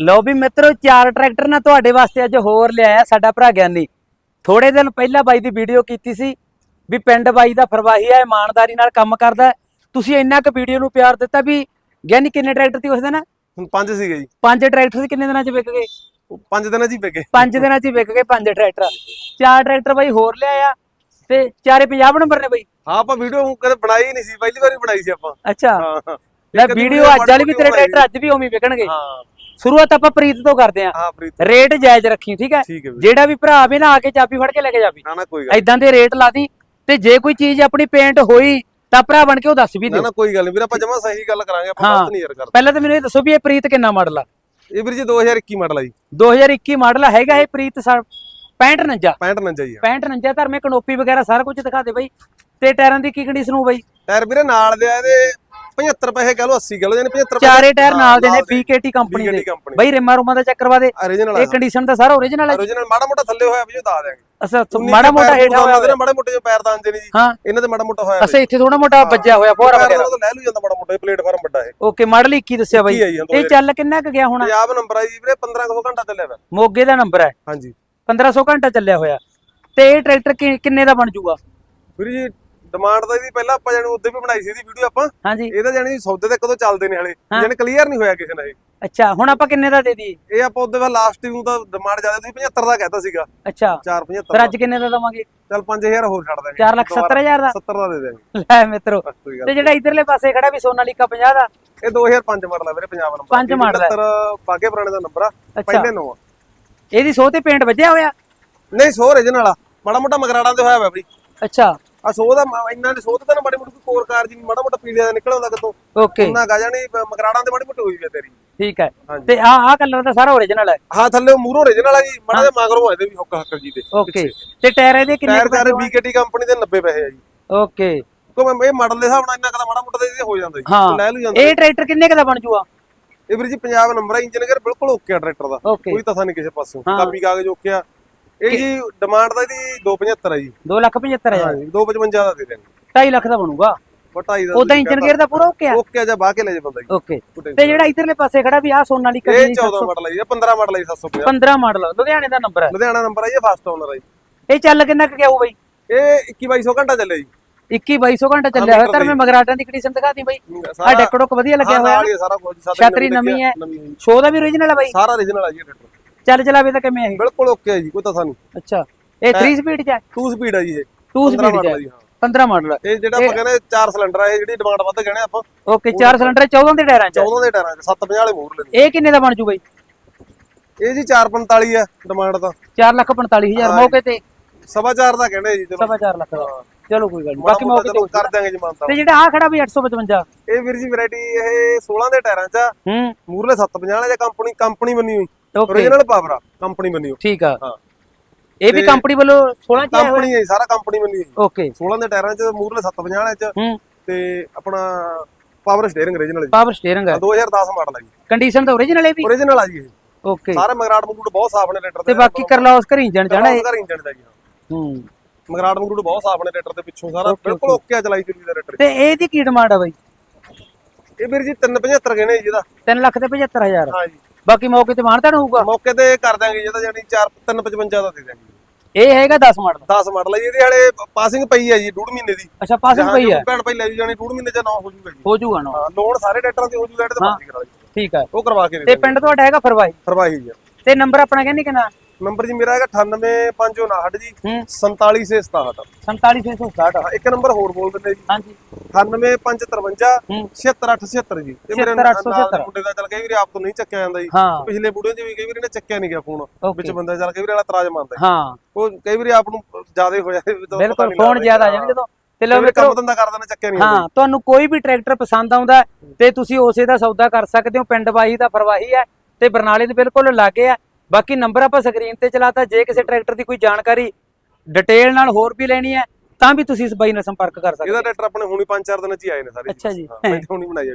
ਲਓ ਵੀ ਮਿੱਤਰੋ ਚਾਰ ਟਰੈਕਟਰ ਨਾ ਤੁਹਾਡੇ ਵਾਸਤੇ ਅੱਜ ਹੋਰ ਲਿਆਇਆ ਸਾਡਾ ਭਰਾ ਗਿਆਨੀ। ਥੋੜੇ ਦਿਨ ਪਹਿਲਾਂ ਬਾਈ ਦੀ ਵੀਡੀਓ ਕੀਤੀ ਸੀ ਵੀ ਪਿੰਡ ਬਾਈ ਦਾ ਫਰਵਾਹੀ ਹੈ ਇਮਾਨਦਾਰੀ ਨਾਲ ਕੰਮ ਕਰਦਾ ਹੈ। ਤੁਸੀਂ ਇੰਨਾ ਕੁ ਵੀਡੀਓ ਨੂੰ ਪਿਆਰ ਦਿੱਤਾ ਵੀ ਗਿਆਨੀ ਕਿੰਨੇ ਟਰੈਕਟਰ ਸੀ ਉਸ ਦਿਨ? ਹੁਣ ਪੰਜ ਸੀਗੇ ਜੀ। ਪੰਜ ਟਰੈਕਟਰ ਸੀ ਕਿੰਨੇ ਦਿਨਾਂ ਚ ਵਿਕ ਗਏ? ਉਹ ਪੰਜ ਦਿਨਾਂ 'ਚ ਹੀ ਵਿਕੇ ਪੰਜ ਦਿਨਾਂ ਚ ਹੀ ਵਿਕ ਗਏ ਪੰਜ ਟਰੈਕਟਰ। ਚਾਰ ਟਰੈਕਟਰ ਬਾਈ ਹੋਰ ਲਿਆਇਆ ਤੇ ਚਾਰੇ 50 ਨੰਬਰ ਨੇ ਬਾਈ? ਹਾਂ ਆਪਾਂ ਵੀਡੀਓ ਕਦੇ ਬਣਾਈ ਨਹੀਂ ਸੀ ਪਹਿਲੀ ਵਾਰੀ ਬਣਾਈ ਸੀ ਆਪਾਂ। ਅੱਛਾ। ਹਾਂ ਹਾਂ। ਲੈ ਇੱਕ ਅੱਧੀ ਵੀਡੀਓ ਅੱਜ ਵਾਲੀ ਵੀ ਤੇਰੇ ਟਰੈਕਟਰ ਅੱਜ ਵੀ ਉਵੇਂ ਹੀ ਵਿਕਣਗੇ। ਹਾਂ। ਸ਼ੁਰੂਆਤ ਆਪਾਂ ਪ੍ਰੀਤ ਤੋਂ ਕਰਦੇ ਆਂ ਹਾਂ ਪ੍ਰੀਤ ਰੇਟ ਜਾਇਜ਼ ਰੱਖੀ ਠੀਕ ਹੈ? ਜਿਹੜਾ ਵੀ ਭਰਾ ਆਵੇ ਨਾ ਆ ਕੇ ਚਾਬੀ ਫੜ ਕੇ ਲੈ ਕੇ ਜਾਵੀ। ਨਾ ਨਾ ਕੋਈ ਗੱਲ ਐਦਾਂ ਦੇ ਰੇਟ ਲਾ ਦੀ ਤੇ ਜੇ ਕੋਈ ਚੀਜ਼ ਆਪਣੀ ਪੇਂਟ ਹੋਈ ਤਾਂ ਭਰਾ ਬਣ ਕੇ ਉਹ ਦੱਸ ਵੀ ਨਾ ਦਿਓ। ਨਾ ਕੋਈ ਗੱਲ ਨਹੀਂ ਵੀਰੇ ਆਪਾਂ ਜਮਾ ਸਹੀ ਗੱਲ ਕਰਾਂਗੇ ਆਪਾਂ। ਗਲਤ ਨਹੀਂ ਯਾਰ ਕਰਦੇ। ਪਹਿਲਾਂ ਤਾਂ ਮੈਨੂੰ ਇਹ ਦੱਸੋ ਵੀ ਇਹ ਪ੍ਰੀਤ ਕਿੰਨਾ ਮਾਡਲ ਆ? ਇਹ ਵੀਰ ਜੀ 2021 ਮਾਡਲ ਆ ਜੀ। 2021 ਮਾਡਲ ਹੈਗਾ ਇਹ ਪ੍ਰੀਤ 65 49 65 ਨੰਜਾ ਜੀ 65 49 ਧਰਮੇ ਕਨੋਪੀ ਵਗੈਰਾ ਸਾਰਾ ਕੁਝ ਦਿਖਾ ਦੇ ਬਾਈ। ਤੇ ਟਾਇਰਾਂ ਦੀ ਕੀ ਕੰਡੀਸ਼ਨ ਹੋ ਬਾਈ? ਟਾਇਰ ਵੀਰੇ ਨਾਲ ਦੇ ਆ ਇਹਦੇ 75 ਪੈਸੇ ਕਹ ਲਓ 80 ਕਹ ਲਓ ਯਾਨੀ 75 ਚਾਰੇ ਟਾਇਰ ਨਾਲ ਦੇ ਨੇ ਦੇ। BKT ਕੰਪਨੀ ਦੇ। ਬਾਈ ਰਿਮਾ ਰੁਮਾ ਦਾ ਚੱਕਰ ਵਾ ਦੇ। ਇਹ ਕੰਡੀਸ਼ਨ ਤਾਂ ਸਾਰਾ ਓਰੀਜਨਲ ਹੈ origignal ਮਾੜਾ ਮੋਟਾ ਥੱਲੇ ਹੋਇਆ ਵੀ ਉਹ ਦੱਸ ਦਿਆਂਗੇ ਅਸਾ ਮਾੜਾ ਮੋਟਾ ਹੇਠਾਂ ਹੋਇਆ ਉਹਦੇ ਮਾੜੇ ਮੋਟੇ ਜਿਹੇ ਪੈਰ ਆਂਦੇ ਨੇ ਜੀ। ਇਹਨਾਂ ਦੇ ਮਾੜਾ ਮੋਟਾ ਹੋਇਆ ਅਸਾ ਇੱਥੇ ਥੋੜਾ ਮੋਟਾ ਵੱਜਿਆ ਹੋਇਆ ਫੋਰਾ ਵਗੈਰਾ ਲੈ ਲੂ ਜਾਂਦਾ ਮਾੜਾ ਮੋਟਾ ਪਲੇਟਫਾਰਮ ਵੱਡਾ ਹੈ ਓਕੇ ਮਾਡਲ 21 ਦੱਸਿਆ ਬਾਈ। ਇਹ ਚੱਲ ਕਿੰਨਾ ਕੁ ਗਿਆ ਹੁਣ? ਪੰਜਾਬ ਨੰਬਰ ਆ ਜੀ ਵੀਰੇ 1500 ਘੰਟਾ ਚੱਲਿਆ ਵਾ ਮੋਗੇ ਦਾ ਨੰਬਰ ਹੈ ਹਾਂਜੀ। 1500 ਘੰਟਾ ਚੱਲਿਆ ਹੋਇਆ। ਤੇ ਇਹ ਟਰੈਕਟਰ ਕਿੰਨੇ ਦਾ ਬਣ ਜੂਗਾ? ਵੀਰ ਜੀ ਡਿਮਾਂਡ ਤਾਂ ਇਹਦੀ ਪਹਿਲਾਂ ਆਪਾਂ ਜਾਨੀ ਉੱਤੇ ਵੀ ਬਣਾਈ ਸੀ ਇਹਦੀ ਵੀਡੀਓ ਆਪਾਂ। ਹਾਂਜੀ। ਇਹਦਾ ਜਾਨੀ ਸੌਦੇ ਤੇ ਕਦੋਂ ਚੱਲਦੇ ਨੇ ਹਲੇ। ਜਾਨੀ ਕਲੀਅਰ ਨਹੀਂ ਹੋਇਆ ਕਿਸੇ ਨਾਲ ਇਹ। ਅੱਛਾ ਹੁਣ ਆਪਾਂ ਕਿੰਨੇ ਦਾ ਦੇ ਦਈਏ? ਇਹ ਆਪਾਂ ਉਹਦੇ ਬਾਅਦ ਲਾਸਟ ਨੂੰ ਤਾਂ ਡਿਮਾਂਡ ਜ਼ਿਆਦਾ ਤੁਸੀਂ 75 ਦਾ ਕਹਿਤਾ ਸੀਗਾ। ਅੱਛਾ। 4 75 ਫਿਰ ਅੱਜ ਕਿੰਨੇ ਦਾ ਦਵਾਂਗੇ? ਚੱਲ 5000 ਹੋਰ ਛੱਡ ਦਾਂਗੇ 4 ਲੱਖ 70 ਹਜ਼ਾਰ ਦਾ? 70 ਦਾ ਦੇ ਦਾਂਗੇ ਲੈ ਮਿੱਤਰੋ ਤੇ ਜਿਹੜਾ ਇਧਰਲੇ ਪਾਸੇ ਖੜਾ ਵੀ ਸੋਨਾਲੀਕਾ 50 ਦਾ? ਇਹ 2005 ਮਾਡਲ ਆ ਵੀਰੇ ਪੰਜਾਬ ਨੰਬਰ। ਪੰਜ ਮਾਡਲ ਹੈ। ਬਾਗੇ ਪੁਰਾਣੇ ਦਾ ਨੰਬਰ ਆ। ਪਹਿਲੇ ਨੋ ਆ। ਇਹਦੀ ਸੋਹ ਤੇ ਪੇਂਟ ਵੱਜਿਆ ਹੋਇਆ? ਨਹੀਂ ਸੋ ਰੀਜਨਲ ਆ। ਮਾੜਾ ਮੋਟਾ ਮਗਰਾੜਾਂ ਤੇ ਹੋਇਆ ਵਾ ਬਈ। ਅੱਛਾ। ਆ ਸੋ ਦਾ ਇੰਨਾ ਨੇ ਸੋ ਤੇ ਮਾੜੀ ਮੋਟੀ ਕੋਰ ਕਾਰ ਜੀ ਮਾੜਾ ਮੋਟਾ ਪੀਲੇ ਦਾ ਨਿਕਲ ਆਉਂਦਾ ਕਿਤੋਂ ਓਕੇ। ਉਹਨਾਂ ਗਾ ਜਾਣੀ ਮਗਰਾੜਾਂ ਤੇ ਮਾੜੀ ਮੋਟੀ ਹੋਈ ਵੀ ਤੇਰੀ। ਠੀਕ ਹੈ। ਤੇ ਆ ਆ ਕਲਰ ਤਾਂ ਸਾਰਾ ਓਰੀਜਨਲ ਹੈ। ਹਾਂ ਥੱਲੇ ਮੂਰੋਂ ਰੀਜਨਲ ਆ ਜੀ ਮਾੜਾ ਜਿਹਾ ਮਗਰੋਂ ਇਹਦੇ ਵੀ ਹੁੱਕ ਹੱਕਰ ਜੀ ਦੇ ਓਕੇ। ਤੇ ਟਾਇਰ ਇਹਦੇ ਕਿੰਨੇ ਟਾਇਰ ਟਾਇਰ BKT ਕੰਪਨੀ ਦੇ 90 ਪੈਸੇ ਆ ਜੀ। ਓਕੇ। ਕੋ ਮੈਂ ਇਹ ਮਾਡਲ ਦੇ ਹਿਸਾਬ ਨਾਲ ਇੰਨਾ ਕਦਾ ਮਾੜਾ ਮੋਟਾ ਇਹਦੇ ਹੋ ਜਾਂਦਾ ਜੀ। ਲੈ ਲੂ ਜਾਂਦਾ ਇਹ ਟਰੈਕਟਰ ਕਿੰਨੇ ਕ ਦਾ ਬਣ ਜੂਗਾ ਇਹ ਵੀਰ ਜੀ ਪੰਜਾਬ ਨੰਬਰ ਇੰਜਨ ਗੇਅਰ ਬਿਲਕੁਲ ਓਕੇ ਟਰੈਕਟਰ ਦਾ। ਕੋਈ ਤਥਾ ਨਹੀਂ ਕਿਸੇ ਪਾਸੋਂ। ਕਾਪੀ ਕਾਗਜ਼ ਓਕੇ ਆ। ਇਹ ਜੀ ਡਿਮਾਂਡ ਦਾ ਇਹਦੀ 275 ਆ ਜੀ। 2 ਲੱਖ 75 ਹਜ਼ਾਰ। ਹਾਂ ਜੀ 255 ਦਾ ਦੇ ਦੇਣਗੇ। 2.5 ਲੱਖ ਦਾ ਬਣੂਗਾ। ਦਾ ਉਦਾਂ ਇੰਜਨ ਗੇਅਰ ਦਾ ਪੂਰਾ ਓਕੇ ਆ? ਓਕੇ ਆ ਜਾ ਬਾਹ ਕੇ ਲੈ ਜਾ ਬੰਦਾ ਜੀ। ਓਕੇ ਤੇ ਜਿਹੜਾ ਇਧਰਲੇ ਪਾਸੇ ਖੜਾ ਵੀ ਆ ਸੋਨਾਲੀਕਾ ਇਹ ਦੀ 14 ਮਾਡਲ ਆ ਜੀ ਇਹ 15 ਮਾਡਲ ਜੀ 750 15 ਮਾਡਲ ਲੁਧਿਆਣੇ ਦਾ ਨੰਬਰ ਹੈ ਲੁਧਿਆਣਾ ਨੰਬਰ ਆ ਜੀ ਫਸਟ ਓਨਰ ਜੀ। ਇਹ ਚੱਲ ਕਿੰਨਾ ਕੁ ਗਿਆ ਹੋਊ ਬਾਈ? ਇਹ 21 ਘੰਟਾ ਚੱਲੇ ਜੀ। 21 2200 ਘੰਟਾ ਚੱਲਿਆ ਹੋਇਆ। ਧਰਮੇ ਮਗਰਾਟਾਂ ਦੀ ਕੰਡੀਸ਼ਨ ਦਿਖਾਤੀ ਬਾਈ। ਆ ਡੈਕੜੋਕ ਵਧੀਆ ਲੱਗਿਆ ਹਾਂ, ਹੋਇਆ। ਹੀ ਸਾਰਾ ਕੁਝ ਛਤਰੀ ਨਵੀਂ ਹੈ। ਹੈ। ਸ਼ੋ ਦਾ ਵੀ ਓਰੀਜਨਲ ਹੈ ਬਾਈ। ਸਾਰਾ ਓਰੀਜਨਲ ਆ ਜੀ ਟਰੈਕਟਰ ਚੱਲ ਚਲਾਵੇ ਤਾਂ ਕਿਵੇਂ ਹੈ ਬਿਲਕੁਲ ਓਕੇ ਜੀ ਕੋਈ ਤਾਂ ਸਾਨੂੰ ਅੱਛਾ ਇਹ 3 ਸਪੀਡ ਚ ਹੈ? 2 ਸਪੀਡ ਆ ਜੀ ਇਹ। 2 15 ਸਪੀਡ ਚ ਮਾਡਲ ਹੈ ਆ ਜੀ ਹਾਂ। 15 ਮਾਡਲ ਇਹ ਜਿਹੜਾ ਆਪਾਂ ਕਹਿੰਦੇ 4 ਸਿਲੰਡਰ ਆ ਇਹ ਜਿਹੜੀ ਡਿਮਾਂਡ ਵੱਧ ਕਹਿੰਦੇ ਆਪਾਂ। ਓਕੇ 4 ਸਿਲੰਡਰ 14 ਦੇ ਟਾਇਰਾਂ ਚ 14 ਦੇ ਟਾਇਰਾਂ 'ਚ 750 ਵਾਲੇ ਮੋੜ ਲੈਣੇ ਇਹ ਕਿੰਨੇ ਦਾ ਬਣ ਜੂ ਬਾਈ? ਇਹ ਜੀ 445 ਆ ਡਿਮਾਂਡ ਤਾਂ। 4 ਲੱਖ 45000 ਮੌਕੇ ਤੇ। ਸਵਾ ਚਾਰ ਦਾ ਕਹਿੰਦੇ ਜੀ ਚਲੋ। ਸਵਾ 4 ਲੱਖ ਦਾ। ਚਲੋ ਕੋਈ ਗੱਲ ਨਹੀਂ ਬਾਕੀ ਮੌਕੇ ਤੇ ਕਰ ਦਿਆਂਗੇ ਜੀ ਮਾਨਤਾ ਤੇ ਜਿਹੜਾ ਆ ਖੜਾ ਵੀ 855 ਇਹ ਵੀਰ ਜੀ ਵੈਰਾਈਟੀ ਇਹ 16 ਦੇ ਟਾਇਰਾਂ 'ਚ ਆ। ਹੂੰ। ਮੂਰਲੇ 750 ਵਾਲੇ ਜਾਂ ਕੰਪਨੀ ਕੰਪਨੀ ਬਣੀ ਹੋਈ। ਓਰੀਜਨਲ ਪਾਵਰ ਆ ਕੰਪਨੀ ਬਣੀ ਹੋਈ। ਠੀਕ ਆ। ਹਾਂ। ਇਹ ਵੀ ਕੰਪਨੀ ਵੱਲੋਂ 16 ਚ ਆਇਆ ਹੋਇਆ? ਕੰਪਨੀ ਹੈ ਜੀ, ਸਾਰਾ ਕੰਪਨੀ ਬਣੀ ਓਕੇ 16 ਦੇ ਟਾਇਰਾਂ 'ਚ ਮੂਰਲੇ 750 ਵਾਲੇ 'ਚ ਹੂੰ। ਤੇ ਆਪਣਾ ਪਾਵਰ ਸਟੀਅਰਿੰਗ ਓਰੀਜਨਲ ਜੀ। ਪਾਵਰ ਸਟੀਅਰਿੰਗ ਹੈ। 2010 ਮਾਡਲ ਆ ਜੀ। ਕੰਡੀਸ਼ਨ ਤਾਂ ਓਰੀਜਨਲ ਹੈ ਵੀ? ਓਰੀਜਨਲ ਆ ਜੀ ਇਹ। ਓਕੇ ਸਾਰੇ ਮਗਰਾਟ ਮਗਰੂਟ ਬਹੁਤ ਸਾਫ਼ ਨੇ ਟਰੈਕਟਰ ਤੇ ਬਾਕੀ ਕਰਲਾਉਸ ਘਰ ਇੰਜਣ ਜਾਣਾ ਇਹ? ਘਰ ਇੰਜਣ ਦਾ ਜੀ ਹਾਂ। ਹੂੰ। ਮਗਰਾਟ ਮਗਰੂਟ ਬਹੁਤ ਸਾਫ਼ ਨੇ ਟਰੈਕਟਰ ਦੇ ਪਿੱਛੋਂ ਸਾਰਾ ਬਿਲਕੁਲ ਓਕੇ ਆ ਚਲਾਈ ਚੱਲੀ ਦਾ ਟਰੈਕਟਰ। ਤੇ ਇਹਦੀ ਕੀ ਡਿਮਾਂਡ ਆ ਬਾਈ? ਇਹ ਵੀਰ ਜੀ 375 ਗਏ ਨੇ ਜੀ ਇਹਦਾ। 3 ਲੱਖ ਤੇ 75000 ਹਾਂ ਜੀ। ਬਾਕੀ ਮੌਕੇ ਤੇ ਮਾਨਤਾ ਹੋਊਗਾ ਮੌਕੇ ਤੇ ਕਰ ਦਾਂਗੇ ਜਿਹਦਾ ਜਾਨੀ 4 355 ਦਾ ਦੇ ਦਾਂਗੇ ਇਹ ਹੈਗਾ 10 ਮਾਡਲ? 10 ਮਾਡਲ ਜੀ ਇਹਦੇ ਹਲੇ ਪਾਸਿੰਗ ਪਈ ਹੈ ਜੀ ਡੂਢ ਮਹੀਨੇ ਦੀ। ਅੱਛਾ ਪਾਸਿੰਗ ਪਈ ਹੈ ਭੈਣ ਭਾਈ ਲੈ ਜੀ ਜਾਣੀ ਡੂਢ ਮਹੀਨੇ ਚ ਨਾ ਹੋ ਜੂਗਾ ਜੀ। ਹੋ ਜੂਗਾ ਨਾ? ਲੋਨ ਸਾਰੇ ਟਰੈਕਟਰਾਂ ਤੇ ਹੋ ਜੂਗਾ ਇਹਦੇ ਤੇ ਮਰਜ਼ੀ ਕਰਾ ਜੀ ਠੀਕ ਹੈ ਉਹ ਕਰਵਾ ਕੇ ਦੇ ਤੇ ਪਿੰਡ ਤੁਹਾਡਾ ਹੈਗਾ ਫਰਵਾਈ ਫਰਵਾਹੀ ਜੀ। ਤੇ ਨੰਬਰ ਆਪਣਾ ਕਹਿੰਦੀ ਕਿੰਨਾ ਨੰਬਰ ਜੀ ਮੇਰਾ ਹੈਗਾ 98559 ਜੀ। ਹੂੰ। 4767 47660 ਹਾਂ ਇੱਕ ਨੰਬਰ ਹੋਰ ਬੋਲ ਦਿੰਦੇ ਜੀ। ਹਾਂਜੀ। 98553 ਹੂੰ। 76876 ਜੀ। ਇਹ ਮੇਰੇ 76876 ਨਾਲ ਦੇ ਮੁੰਡੇ ਦਾ ਚੱਲ ਕਈ ਵਾਰੀ ਆਪ ਤੋਂ ਨਹੀਂ ਚੱਕਿਆ ਜਾਂਦਾ ਜੀ। ਪਿਛਲੇ ਬੁੜਿਆਂ 'ਚ ਵੀ ਕਈ ਵਾਰੀ ਇਹਨੇ ਚੱਕਿਆ ਨਹੀਂ ਗਿਆ ਫੋਨ. ਵਿੱਚ ਬੰਦਾ ਚੱਲ ਕਈ ਵਾਰੀ ਵਾਲਾ ਤਰਾਜ ਮੰਨਦਾ ਜੀ। ਹਾਂ। ਉਹ ਕਈ ਵਾਰੀ ਆਪ ਨੂੰ ਜ਼ਿਆਦਾ ਹੋ ਤਾਂ ਪਤਾ ਬਿਲਕੁਲ ਫੋਨ ਜ਼ਿਆਦਾ ਆ ਜੀ। ਜਾਣਗੇ ਜਦੋਂ ਤੇ ਲੋ ਮਿੱਤਰੋ ਕੰਮ ਧੰਦਾ ਕਰਦਾ ਨੇ ਚੱਕਿਆ ਨਹੀਂ ਹਾਂ ਤੁਹਾਨੂੰ ਕੋਈ ਵੀ ਟਰੈਕਟਰ ਪਸੰਦ ਆਉਂਦਾ ਤੇ ਤੁਸੀਂ ਉਸੇ ਦਾ ਸੌਦਾ ਕਰ ਸਕਦੇ ਹੋ। ਪਿੰਡ ਬਾਈ ਦਾ ਫਰਵਾਹੀ ਹੈ ਤੇ ਬਰਨਾਲੇ ਦੇ ਬਿਲਕੁਲ ਲਾਗੇ ਆ ਬਾਕੀ ਨੰਬਰ ਆਪਾਂ ਸਕਰੀਨ ਤੇ ਚਲਾਤਾ ਜੇ ਕਿਸੇ ਟਰੈਕਟਰ ਦੀ ਕੋਈ ਜਾਣਕਾਰੀ ਡਿਟੇਲ ਨਾਲ ਹੋਰ ਵੀ ਲੈਣੀ ਹੈ ਤਾਂ ਵੀ ਤੁਸੀਂ ਇਸ ਬਾਈ ਨਾਲ ਸੰਪਰਕ ਕਰ ਸਕਦੇ ਹੋ ਇਹਦਾ ਟਰੈਕਟਰ ਆਪਣੇ ਹੁਣੀ 5-4 ਦਿਨਾਂ ਚ ਹੀ ਆਏ ਨੇ ਸਾਰੇ ਅੱਛਾ ਜੀ। ਹਾਂ, ਮੈਂ ਹੁਣੀ ਬਣਾਈ ਆ